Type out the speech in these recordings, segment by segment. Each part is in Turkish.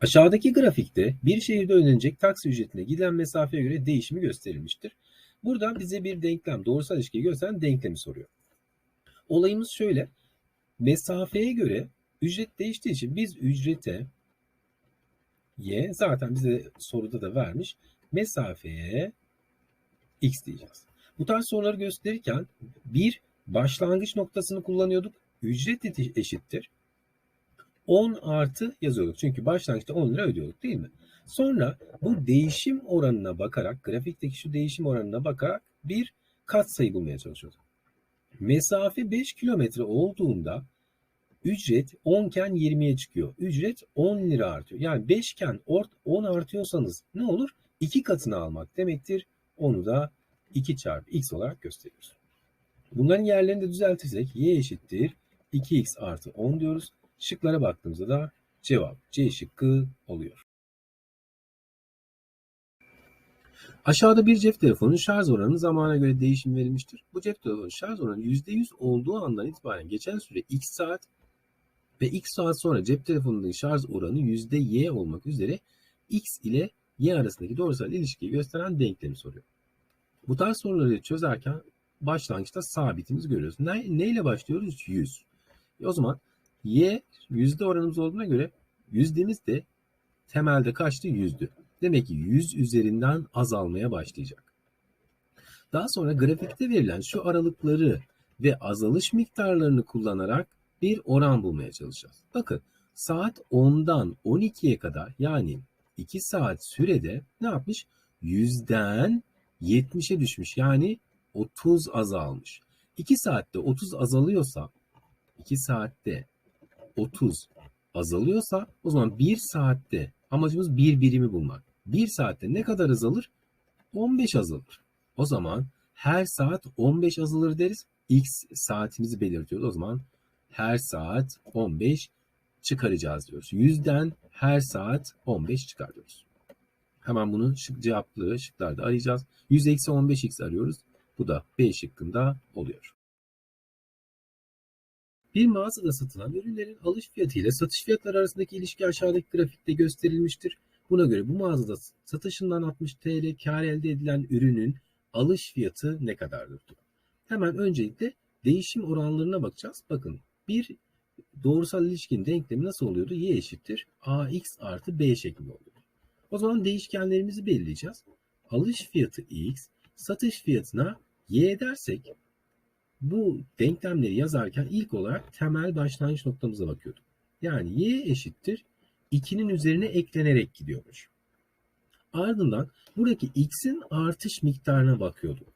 Aşağıdaki grafikte bir şehirde ödenecek taksi ücretine gidilen mesafeye göre değişimi gösterilmiştir. Burada bize bir denklem, doğrusal ilişkiyi gösteren denklemi soruyor. Olayımız şöyle. Mesafeye göre ücret değiştiği için biz ücrete y zaten bize soruda da vermiş. Mesafeye x diyeceğiz. Bu tarz soruları gösterirken bir başlangıç noktasını kullanıyorduk. Ücret eşittir. 10 artı yazıyorduk. Çünkü başlangıçta 10 lira ödüyorduk değil mi? Sonra bu değişim oranına bakarak, grafikteki şu değişim oranına bakarak bir katsayı bulmaya çalışıyorduk. Mesafe 5 kilometre olduğunda ücret 10 iken 20'ye çıkıyor. Ücret 10 lira artıyor. Yani 5 iken 10 artıyorsanız ne olur? 2 katını almak demektir. Onu da 2 çarpı x olarak gösteriyoruz. Bunların yerlerini de düzeltirsek y eşittir 2x artı 10 diyoruz. Şıklara baktığımızda da cevap C şıkkı oluyor. Aşağıda bir cep telefonunun şarj oranı zamana göre değişim verilmiştir. Bu cep telefonu şarj oranı %100 olduğu andan itibaren geçen süre x saat ve x saat sonra cep telefonunun şarj oranı %y olmak üzere x ile y arasındaki doğrusal ilişkiyi gösteren denklemi soruyor. Bu tarz soruları çözerken başlangıçta sabitimizi görüyoruz. Ne, neyle başlıyoruz? 100. E o zaman y yüzde oranımız olduğuna göre yüzdemiz de temelde kaçtı? Yüzdü. Demek ki 100 üzerinden azalmaya başlayacak. Daha sonra grafikte verilen şu aralıkları ve azalış miktarlarını kullanarak bir oran bulmaya çalışacağız. Bakın saat 10'dan 12'ye kadar yani 2 saat sürede ne yapmış? 100'den 70'e düşmüş. Yani 30 azalmış. 2 saatte 30 azalıyorsa 2 saatte 30 azalıyorsa o zaman 1 saatte amacımız bir birimi bulmak. 1 saatte ne kadar azalır? 15 azalır. O zaman her saat 15 azalır deriz. X saatimizi belirtiyoruz. O zaman her saat 15 çıkaracağız diyoruz. 100'den her saat 15 çıkarıyoruz. Hemen bunu şık cevaplı şıklarda arayacağız. 100 eksi 15x arıyoruz. Bu da B şıkkında oluyor. Bir mağazada satılan ürünlerin alış fiyatı ile satış fiyatları arasındaki ilişki aşağıdaki grafikte gösterilmiştir. Buna göre bu mağazada satışından 60 TL kar elde edilen ürünün alış fiyatı ne kadardır? Hemen öncelikle değişim oranlarına bakacağız. Bakın bir doğrusal ilişkinin denklemi nasıl oluyordu? Y eşittir AX artı B şeklinde oluyor. O zaman değişkenlerimizi belirleyeceğiz. Alış fiyatı X, satış fiyatına Y dersek bu denklemleri yazarken ilk olarak temel başlangıç noktamıza bakıyorduk. Yani y eşittir 2'nin üzerine eklenerek gidiyormuş. Ardından buradaki x'in artış miktarına bakıyorduk.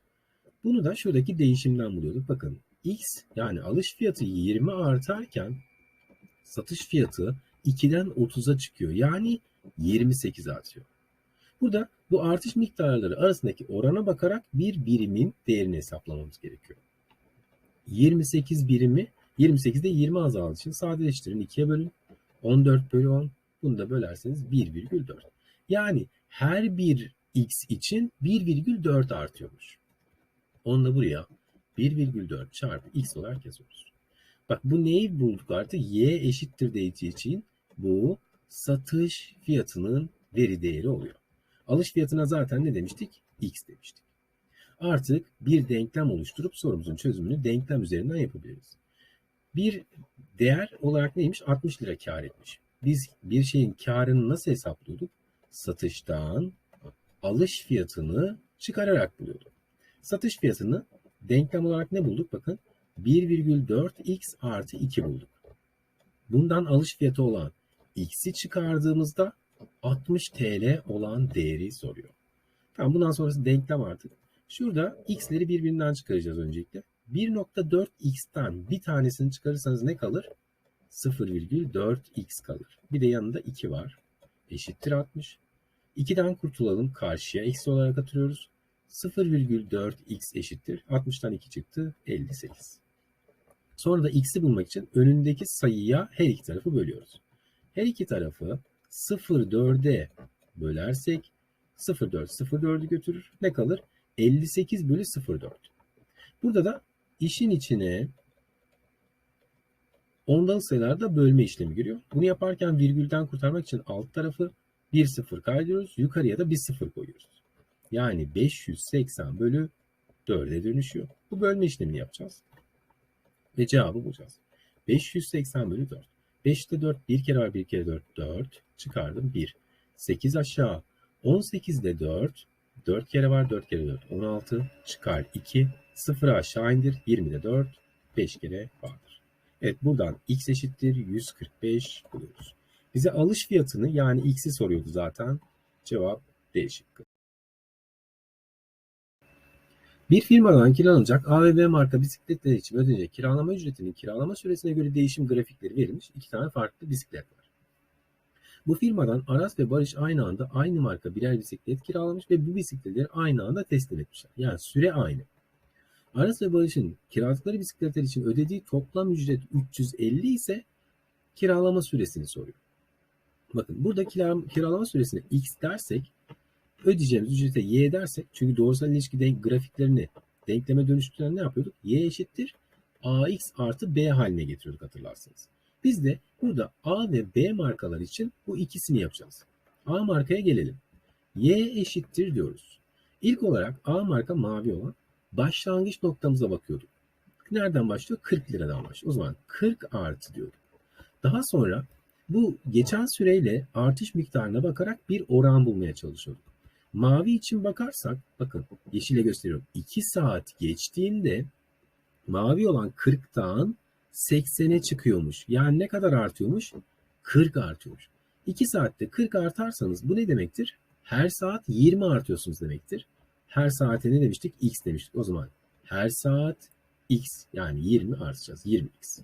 Bunu da şuradaki değişimden buluyorduk. Bakın x yani alış fiyatı 20 artarken satış fiyatı 2'den 30'a çıkıyor. Yani 28 artıyor. Burada bu artış miktarları arasındaki orana bakarak bir birimin değerini hesaplamamız gerekiyor. 28 birimi 28'de 20 azaldığı için sadeleştirin 2'ye bölün. 14 bölü 10 bunu da bölerseniz 1,4. Yani her bir x için 1,4 artıyormuş. Onu da buraya 1,4 çarpı x olarak yazıyoruz. Bak bu neyi bulduk artık? Y eşittir değiştiği için bu satış fiyatının veri değeri oluyor. Alış fiyatına zaten ne demiştik? X demiştik. Artık bir denklem oluşturup sorumuzun çözümünü denklem üzerinden yapabiliriz. Bir değer olarak neymiş? 60 lira kar etmiş. Biz bir şeyin karını nasıl hesaplıyorduk? Satıştan alış fiyatını çıkararak buluyorduk. Satış fiyatını denklem olarak ne bulduk? Bakın 1,4x artı 2 bulduk. Bundan alış fiyatı olan x'i çıkardığımızda 60 TL olan değeri soruyor. Tamam bundan sonrası denklem artık. Şurada x'leri birbirinden çıkaracağız öncelikle. 1.4x'ten bir tanesini çıkarırsanız ne kalır? 0,4x kalır. Bir de yanında 2 var. Eşittir 60. 2'den kurtulalım. Karşıya eksi olarak atıyoruz. 0,4x eşittir. 60'tan 2 çıktı. 58. Sonra da x'i bulmak için önündeki sayıya her iki tarafı bölüyoruz. Her iki tarafı 0,4'e bölersek 0,4 0,4'ü götürür. Ne kalır? 58 bölü 0,4. Burada da işin içine Ondalı sayılarda bölme işlemi giriyor. Bunu yaparken virgülden kurtarmak için alt tarafı bir sıfır kaydırıyoruz. Yukarıya da bir sıfır koyuyoruz. Yani 580 bölü 4'e dönüşüyor. Bu bölme işlemini yapacağız. Ve cevabı bulacağız. 580 bölü 4. 5'te 4 bir kere var bir kere 4 4 çıkardım 1. 8 aşağı 18'de 4 4 kere var 4 kere 4 16 çıkar 2 0 aşağı indir 20'de 4 5 kere vardır. Evet buradan x eşittir 145 buluyoruz. Bize alış fiyatını yani x'i soruyordu zaten. Cevap D şıkkı. Bir firmadan kiralanacak A ve B marka bisikletler için ödenecek kiralama ücretinin kiralama süresine göre değişim grafikleri verilmiş iki tane farklı bisiklet var. Bu firmadan Aras ve Barış aynı anda aynı marka birer bisiklet kiralamış ve bu bisikletleri aynı anda teslim etmişler. Yani süre aynı. Aras ve Barış'ın kiraladıkları bisikletler için ödediği toplam ücret 350 ise kiralama süresini soruyor. Bakın burada kiralama süresine x dersek ödeyeceğimiz ücrete y dersek çünkü doğrusal ilişki denk, grafiklerini denkleme dönüştüren ne yapıyorduk? y eşittir ax artı b haline getiriyorduk hatırlarsınız. Biz de burada A ve B markalar için bu ikisini yapacağız. A markaya gelelim. Y eşittir diyoruz. İlk olarak A marka mavi olan başlangıç noktamıza bakıyorduk. Nereden başlıyor? 40 liradan başlıyor. O zaman 40 artı diyorum. Daha sonra bu geçen süreyle artış miktarına bakarak bir oran bulmaya çalışıyorduk. Mavi için bakarsak, bakın yeşile gösteriyorum. 2 saat geçtiğinde mavi olan 40'tan 80'e çıkıyormuş. Yani ne kadar artıyormuş? 40 artıyormuş. 2 saatte 40 artarsanız bu ne demektir? Her saat 20 artıyorsunuz demektir. Her saate ne demiştik? X demiştik. O zaman her saat X yani 20 artacağız. 20X.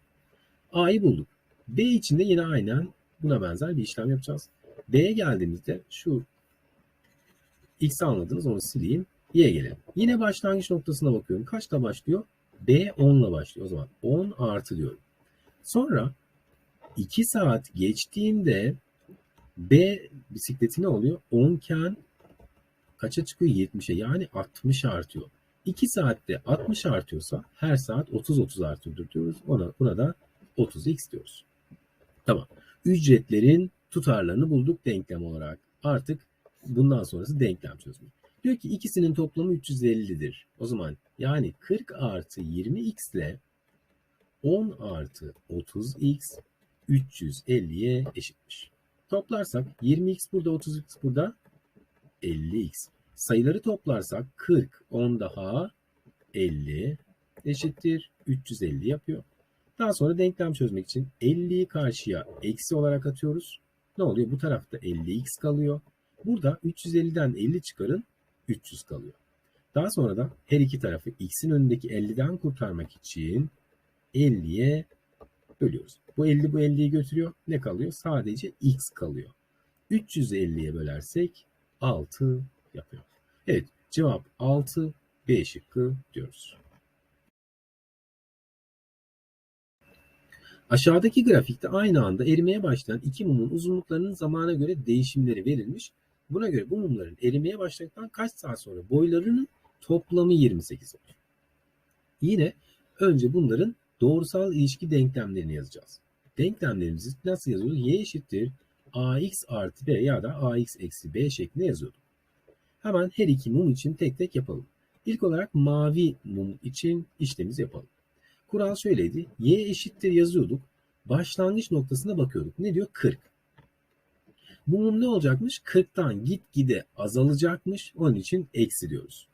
A'yı bulduk. B için de yine aynen buna benzer bir işlem yapacağız. B'ye geldiğimizde şu X'i anladınız onu sileyim. Y'ye gelelim. Yine başlangıç noktasına bakıyorum. Kaçta başlıyor? B 10 ile başlıyor. O zaman 10 artı diyorum. Sonra 2 saat geçtiğinde B bisikleti ne oluyor? 10 iken kaça çıkıyor? 70'e yani 60 artıyor. 2 saatte 60 artıyorsa her saat 30-30 artıyordur diyoruz. Ona, buna da 30x diyoruz. Tamam. Ücretlerin tutarlarını bulduk denklem olarak. Artık bundan sonrası denklem çözümü. Diyor ki ikisinin toplamı 350'dir. O zaman yani 40 artı 20x ile 10 artı 30x 350'ye eşitmiş. Toplarsak 20x burada 30x burada 50x. Sayıları toplarsak 40 10 daha 50 eşittir 350 yapıyor. Daha sonra denklem çözmek için 50'yi karşıya eksi olarak atıyoruz. Ne oluyor? Bu tarafta 50x kalıyor. Burada 350'den 50 çıkarın 300 kalıyor. Daha sonra da her iki tarafı x'in önündeki 50'den kurtarmak için 50'ye bölüyoruz. Bu 50 bu 50'yi götürüyor. Ne kalıyor? Sadece x kalıyor. 350'ye bölersek 6 yapıyor. Evet cevap 6 B şıkkı diyoruz. Aşağıdaki grafikte aynı anda erimeye başlayan iki mumun uzunluklarının zamana göre değişimleri verilmiş. Buna göre bu mumların erimeye başladıktan kaç saat sonra boylarının toplamı 28 olur. Yine önce bunların doğrusal ilişki denklemlerini yazacağız. Denklemlerimizi nasıl yazıyoruz? Y eşittir ax artı b ya da ax eksi b şeklinde yazıyorduk. Hemen her iki mum için tek tek yapalım. İlk olarak mavi mum için işlemimizi yapalım. Kural şöyleydi. Y eşittir yazıyorduk. Başlangıç noktasına bakıyorduk. Ne diyor? 40. Bu mum ne olacakmış? 40'tan gitgide azalacakmış. Onun için eksi diyoruz.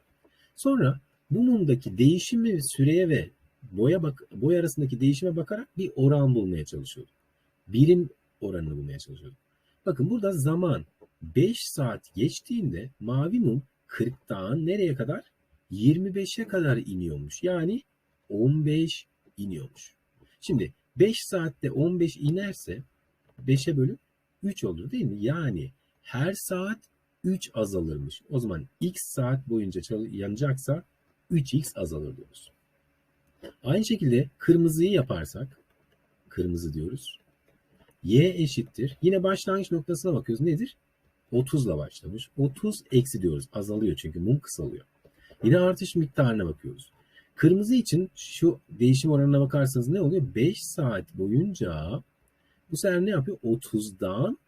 Sonra bu mumdaki değişimi süreye ve boya bak boy arasındaki değişime bakarak bir oran bulmaya çalışıyorduk. Birim oranını bulmaya çalışıyorduk. Bakın burada zaman 5 saat geçtiğinde mavi mum 40'tan nereye kadar? 25'e kadar iniyormuş. Yani 15 iniyormuş. Şimdi 5 saatte 15 inerse 5'e bölüp 3 olur değil mi? Yani her saat 3 azalırmış. O zaman x saat boyunca yanacaksa 3x azalır diyoruz. Aynı şekilde kırmızıyı yaparsak kırmızı diyoruz. Y eşittir. Yine başlangıç noktasına bakıyoruz. Nedir? 30 ile başlamış. 30 eksi diyoruz. Azalıyor çünkü mum kısalıyor. Yine artış miktarına bakıyoruz. Kırmızı için şu değişim oranına bakarsanız ne oluyor? 5 saat boyunca bu sefer ne yapıyor? 30'dan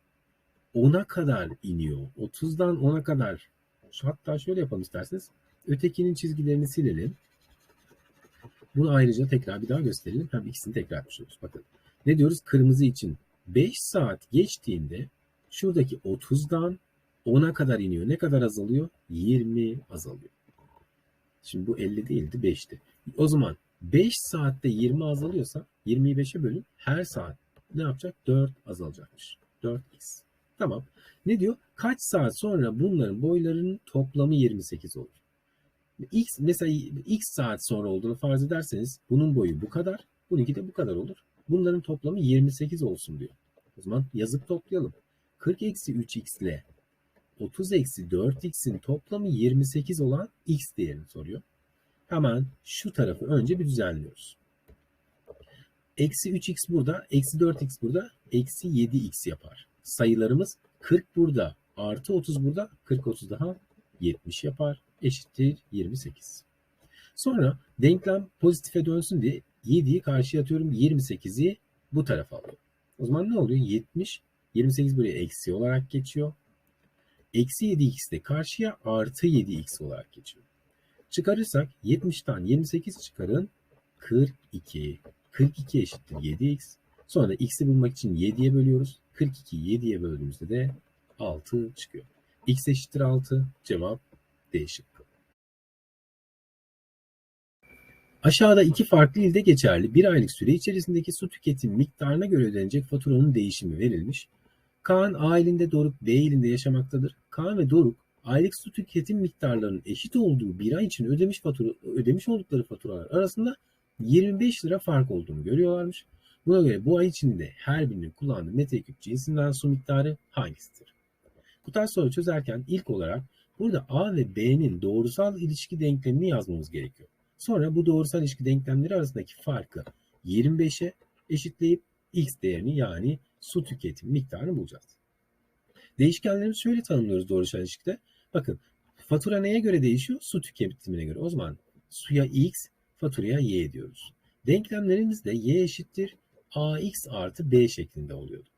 10'a kadar iniyor. 30'dan 10'a kadar. Hatta şöyle yapalım isterseniz. Ötekinin çizgilerini silelim. Bunu ayrıca tekrar bir daha gösterelim. Hem ikisini tekrar yapmış oluruz. Bakın. Ne diyoruz? Kırmızı için 5 saat geçtiğinde şuradaki 30'dan 10'a kadar iniyor. Ne kadar azalıyor? 20 azalıyor. Şimdi bu 50 değildi 5'ti. O zaman 5 saatte 20 azalıyorsa 20'yi 5'e bölün. Her saat ne yapacak? 4 azalacakmış. 4x. Tamam. Ne diyor? Kaç saat sonra bunların boylarının toplamı 28 olur. X mesela x saat sonra olduğunu farz ederseniz bunun boyu bu kadar. Bununki de bu kadar olur. Bunların toplamı 28 olsun diyor. O zaman yazıp toplayalım. 40 eksi 3x ile 30 eksi 4x'in toplamı 28 olan x değerini soruyor. Hemen şu tarafı önce bir düzenliyoruz. Eksi 3x burada, eksi 4x burada, eksi 7x yapar. Sayılarımız 40 burada, artı 30 burada, 40 30 daha 70 yapar. Eşittir 28. Sonra denklem pozitife dönsün diye 7'yi karşıya atıyorum. 28'i bu tarafa alıyorum. O zaman ne oluyor? 70, 28 buraya eksi olarak geçiyor. Eksi 7x de karşıya artı 7x olarak geçiyor. Çıkarırsak 70'ten 28 çıkarın 42. 42 eşittir 7x. Sonra x'i bulmak için 7'ye bölüyoruz. 42'yi 7'ye böldüğümüzde de 6 çıkıyor. x eşittir 6. Cevap D şıkkı. Aşağıda iki farklı ilde geçerli bir aylık süre içerisindeki su tüketim miktarına göre ödenecek faturanın değişimi verilmiş. Kaan A ilinde Doruk B ilinde yaşamaktadır. Kaan ve Doruk aylık su tüketim miktarlarının eşit olduğu bir ay için ödemiş fatura, ödemiş oldukları faturalar arasında 25 lira fark olduğunu görüyorlarmış. Buna göre bu ay içinde her birinin kullandığı metreküp cinsinden su miktarı hangisidir? Bu tarz soru çözerken ilk olarak burada A ve B'nin doğrusal ilişki denklemini yazmamız gerekiyor. Sonra bu doğrusal ilişki denklemleri arasındaki farkı 25'e eşitleyip x değerini yani su tüketim miktarını bulacağız. Değişkenlerimizi şöyle tanımlıyoruz doğrusal ilişkide. Bakın fatura neye göre değişiyor? Su tüketimine göre. O zaman suya x, faturaya y diyoruz. Denklemlerimiz de y eşittir ax artı b şeklinde oluyordu.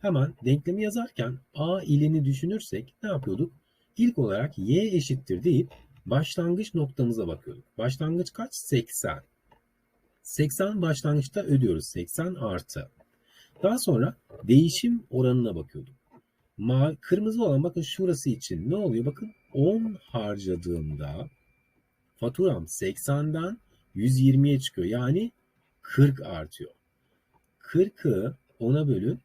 Hemen denklemi yazarken a ilini düşünürsek ne yapıyorduk? İlk olarak y eşittir deyip başlangıç noktamıza bakıyorduk. Başlangıç kaç? 80. 80 başlangıçta ödüyoruz. 80 artı. Daha sonra değişim oranına bakıyorduk. Ma kırmızı olan bakın şurası için ne oluyor? Bakın 10 harcadığımda faturam 80'den 120'ye çıkıyor. Yani 40 artıyor. 40'ı 10'a bölün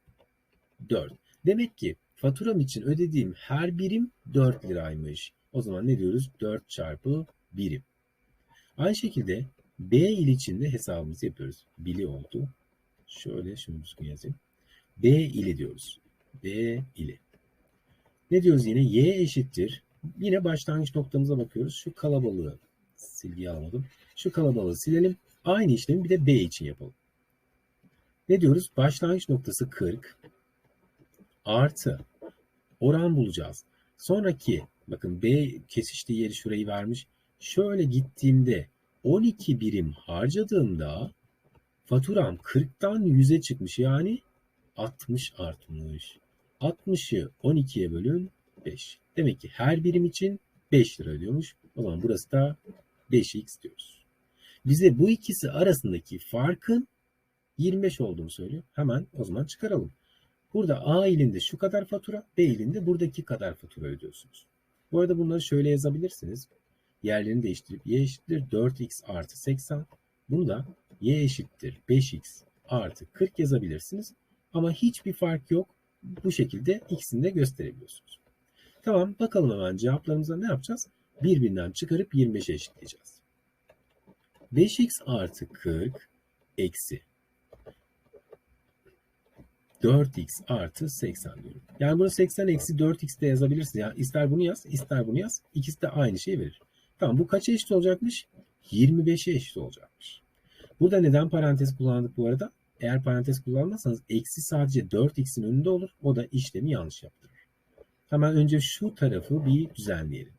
4. Demek ki faturam için ödediğim her birim 4 liraymış. O zaman ne diyoruz? 4 çarpı birim. Aynı şekilde B il için de hesabımızı yapıyoruz. Bili oldu. Şöyle şunu düzgün yazayım. B ili diyoruz. B ili. Ne diyoruz yine? Y eşittir. Yine başlangıç noktamıza bakıyoruz. Şu kalabalığı silgiyi almadım. Şu kalabalığı silelim. Aynı işlemi bir de B için yapalım. Ne diyoruz? Başlangıç noktası 40 artı oran bulacağız. Sonraki bakın B kesiştiği yeri şurayı vermiş. Şöyle gittiğimde 12 birim harcadığımda faturam 40'tan 100'e çıkmış. Yani 60 artmış. 60'ı 12'ye bölün 5. Demek ki her birim için 5 lira ödüyormuş. O zaman burası da 5x diyoruz. Bize bu ikisi arasındaki farkın 25 olduğunu söylüyor. Hemen o zaman çıkaralım. Burada A ilinde şu kadar fatura, B ilinde buradaki kadar fatura ödüyorsunuz. Bu arada bunları şöyle yazabilirsiniz. Yerlerini değiştirip y eşittir 4x artı 80. Bunu da y eşittir 5x artı 40 yazabilirsiniz. Ama hiçbir fark yok. Bu şekilde ikisini de gösterebiliyorsunuz. Tamam bakalım hemen cevaplarımıza ne yapacağız? Birbirinden çıkarıp 25'e eşitleyeceğiz. 5x artı 40 eksi 4x artı 80 diyorum. Yani bunu 80 eksi 4x de yazabilirsiniz. Yani ister bunu yaz, ister bunu yaz. İkisi de aynı şeyi verir. Tamam bu kaça eşit olacakmış? 25'e eşit olacakmış. Burada neden parantez kullandık bu arada? Eğer parantez kullanmazsanız eksi sadece 4x'in önünde olur. O da işlemi yanlış yaptırır. Hemen önce şu tarafı bir düzenleyelim.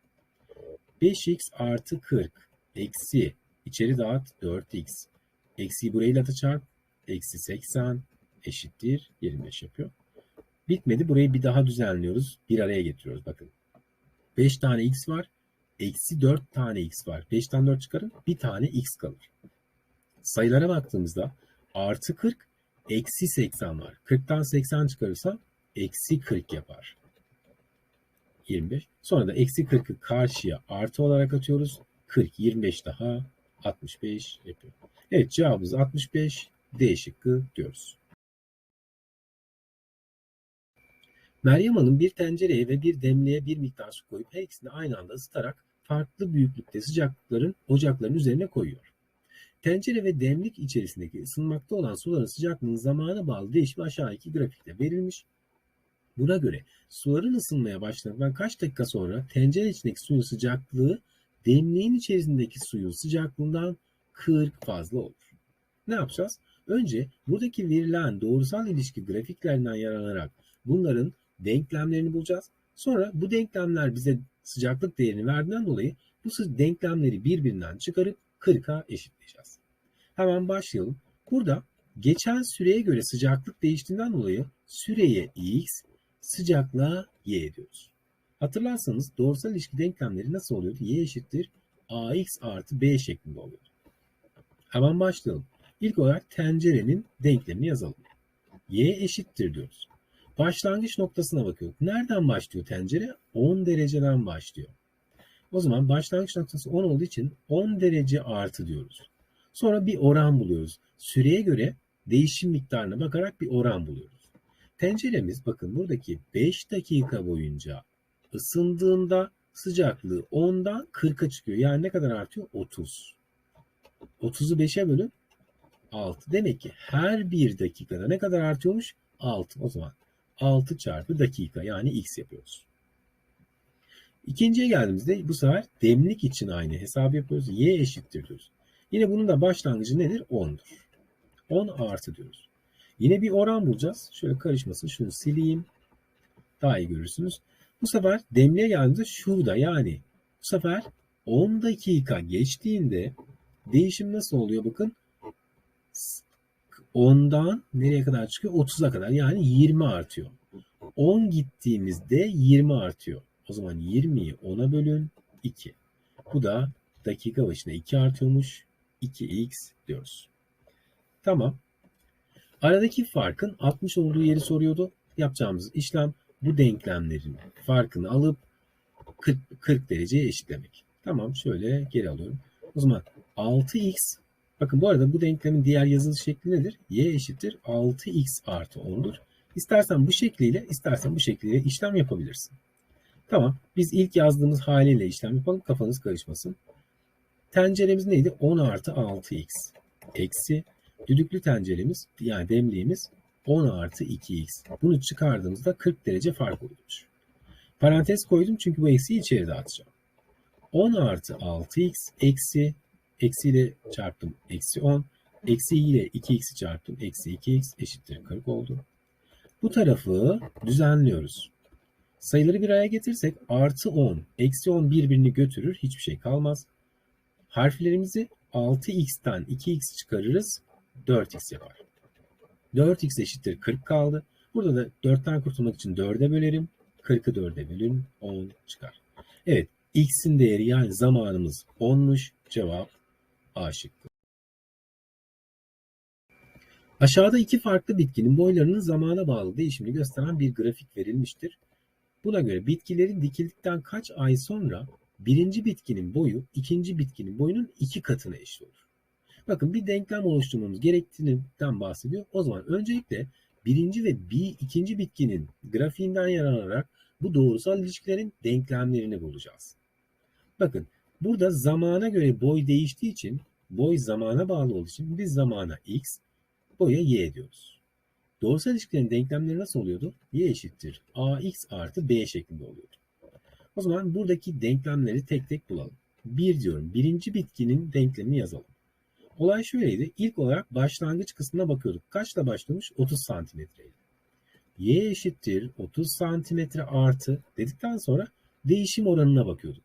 5x artı 40 eksi İçeri dağıt 4x. Eksiği burayı da çarp. Eksi 80 eşittir 25 yapıyor. Bitmedi. Burayı bir daha düzenliyoruz. Bir araya getiriyoruz. Bakın. 5 tane x var. Eksi 4 tane x var. 5'ten 4 çıkarın. Bir tane x kalır. Sayılara baktığımızda artı 40 eksi 80 var. 40'tan 80 çıkarırsam eksi 40 yapar. 25. Sonra da eksi 40'ı karşıya artı olarak atıyoruz. 40, 25 daha 65 yapıyor. Evet cevabımız 65. D şıkkı diyoruz. Meryem Hanım bir tencereye ve bir demliğe bir miktar su koyup her ikisini aynı anda ısıtarak farklı büyüklükte sıcaklıkların ocakların üzerine koyuyor. Tencere ve demlik içerisindeki ısınmakta olan suların sıcaklığının zamana bağlı değişimi aşağıdaki grafikte verilmiş. Buna göre suların ısınmaya başladıktan kaç dakika sonra tencere içindeki suyun sıcaklığı demliğin içerisindeki suyun sıcaklığından 40 fazla olur. Ne yapacağız? Önce buradaki verilen doğrusal ilişki grafiklerinden yararlanarak bunların denklemlerini bulacağız. Sonra bu denklemler bize sıcaklık değerini verdiğinden dolayı bu denklemleri birbirinden çıkarıp 40'a eşitleyeceğiz. Hemen başlayalım. Burada geçen süreye göre sıcaklık değiştiğinden dolayı süreye x, sıcaklığa y ediyoruz. Hatırlarsanız doğrusal ilişki denklemleri nasıl oluyordu? y eşittir ax artı b şeklinde oluyordu. Hemen başlayalım. İlk olarak tencerenin denklemini yazalım. y eşittir diyoruz. Başlangıç noktasına bakıyoruz. Nereden başlıyor tencere? 10 dereceden başlıyor. O zaman başlangıç noktası 10 olduğu için 10 derece artı diyoruz. Sonra bir oran buluyoruz. Süreye göre değişim miktarına bakarak bir oran buluyoruz. Tenceremiz bakın buradaki 5 dakika boyunca ısındığında sıcaklığı 10'dan 40'a çıkıyor. Yani ne kadar artıyor? 30. 30'u 5'e bölün 6. Demek ki her bir dakikada ne kadar artıyormuş? 6. O zaman 6 çarpı dakika yani x yapıyoruz. İkinciye geldiğimizde bu sefer demlik için aynı hesap yapıyoruz. Y eşittir diyoruz. Yine bunun da başlangıcı nedir? 10'dur. 10 artı diyoruz. Yine bir oran bulacağız. Şöyle karışmasın. Şunu sileyim. Daha iyi görürsünüz. Bu sefer demliğe geldiğimizde şurada yani bu sefer 10 dakika geçtiğinde değişim nasıl oluyor? Bakın 10'dan nereye kadar çıkıyor? 30'a kadar yani 20 artıyor. 10 gittiğimizde 20 artıyor. O zaman 20'yi 10'a bölün 2. Bu da dakika başına 2 artıyormuş. 2x diyoruz. Tamam. Aradaki farkın 60 olduğu yeri soruyordu. Yapacağımız işlem bu denklemlerin farkını alıp 40, 40 dereceye eşitlemek. Tamam şöyle geri alıyorum. O zaman 6x bakın bu arada bu denklemin diğer yazılış şekli nedir? y eşittir 6x artı 10'dur. İstersen bu şekliyle istersen bu şekliyle işlem yapabilirsin. Tamam biz ilk yazdığımız haliyle işlem yapalım kafanız karışmasın. Tenceremiz neydi? 10 artı 6x eksi düdüklü tenceremiz yani demliğimiz 10 artı 2x. Bunu çıkardığımızda 40 derece fark oluyor. Parantez koydum çünkü bu eksiyi içeri dağıtacağım. 10 artı 6x eksi eksiyle çarptım eksi 10. Eksi ile 2x'i çarptım. Eksi 2x eşittir 40 oldu. Bu tarafı düzenliyoruz. Sayıları bir araya getirsek artı 10, eksi 10 birbirini götürür. Hiçbir şey kalmaz. Harflerimizi 6x'ten 2x çıkarırız. 4x yapar. 4x eşittir 40 kaldı. Burada da 4'ten kurtulmak için 4'e bölerim. 40'ı 4'e bölün 10 çıkar. Evet x'in değeri yani zamanımız 10'muş. Cevap A şıkkı. Aşağıda iki farklı bitkinin boylarının zamana bağlı değişimini gösteren bir grafik verilmiştir. Buna göre bitkilerin dikildikten kaç ay sonra birinci bitkinin boyu ikinci bitkinin boyunun iki katına eşit olur. Bakın bir denklem oluşturmamız gerektiğinden bahsediyor. O zaman öncelikle birinci ve bir ikinci bitkinin grafiğinden yararlanarak bu doğrusal ilişkilerin denklemlerini bulacağız. Bakın burada zamana göre boy değiştiği için boy zamana bağlı olduğu için biz zamana x, boya y diyoruz. Doğrusal ilişkilerin denklemleri nasıl oluyordu? y eşittir ax artı b şeklinde oluyordu. O zaman buradaki denklemleri tek tek bulalım. Bir diyorum birinci bitkinin denklemini yazalım. Olay şöyleydi. İlk olarak başlangıç kısmına bakıyorduk. Kaçla başlamış? 30 santimetreydi. Y eşittir 30 santimetre artı dedikten sonra değişim oranına bakıyorduk.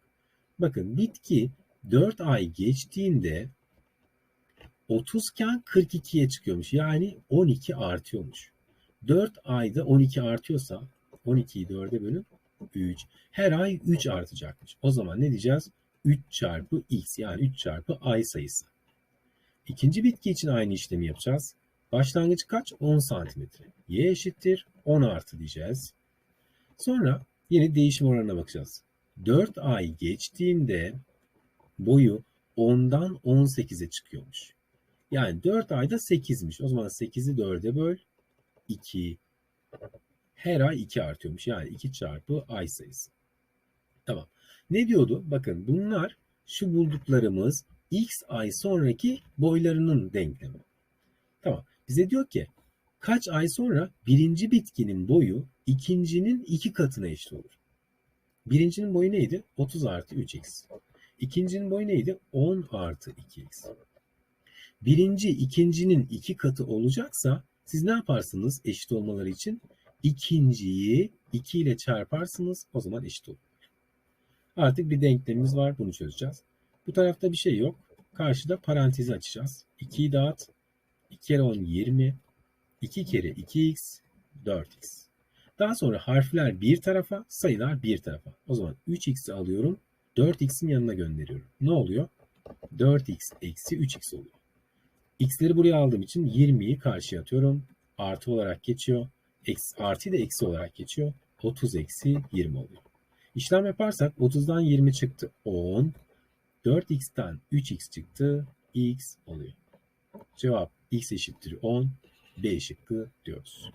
Bakın bitki 4 ay geçtiğinde 30 iken 42'ye çıkıyormuş. Yani 12 artıyormuş. 4 ayda 12 artıyorsa 12'yi 4'e bölün 3. Her ay 3 artacakmış. O zaman ne diyeceğiz? 3 çarpı x yani 3 çarpı ay sayısı. İkinci bitki için aynı işlemi yapacağız. Başlangıç kaç? 10 santimetre. Y eşittir 10 artı diyeceğiz. Sonra yine değişim oranına bakacağız. 4 ay geçtiğinde boyu 10'dan 18'e çıkıyormuş. Yani 4 ayda 8'miş. O zaman 8'i 4'e böl 2. Her ay 2 artıyormuş. Yani 2 çarpı ay sayısı. Tamam. Ne diyordu? Bakın bunlar şu bulduklarımız x ay sonraki boylarının denklemi. Tamam. Bize diyor ki kaç ay sonra birinci bitkinin boyu ikincinin iki katına eşit olur. Birincinin boyu neydi? 30 artı 3x. İkincinin boyu neydi? 10 artı 2x. Birinci ikincinin iki katı olacaksa siz ne yaparsınız eşit olmaları için? İkinciyi 2 ile çarparsınız o zaman eşit olur. Artık bir denklemimiz var bunu çözeceğiz. Bu tarafta bir şey yok. Karşıda parantezi açacağız. 2'yi dağıt. 2 kere 10 20. 2 kere 2x 4x. Daha sonra harfler bir tarafa, sayılar bir tarafa. O zaman 3x'i alıyorum. 4x'in yanına gönderiyorum. Ne oluyor? 4x eksi 3x oluyor. x'leri buraya aldığım için 20'yi karşıya atıyorum. Artı olarak geçiyor. Eksi, artı da eksi olarak geçiyor. 30 eksi 20 oluyor. İşlem yaparsak 30'dan 20 çıktı 10. 4x'ten 3x çıktı x oluyor. Cevap x eşittir 10. B şıkkı diyoruz.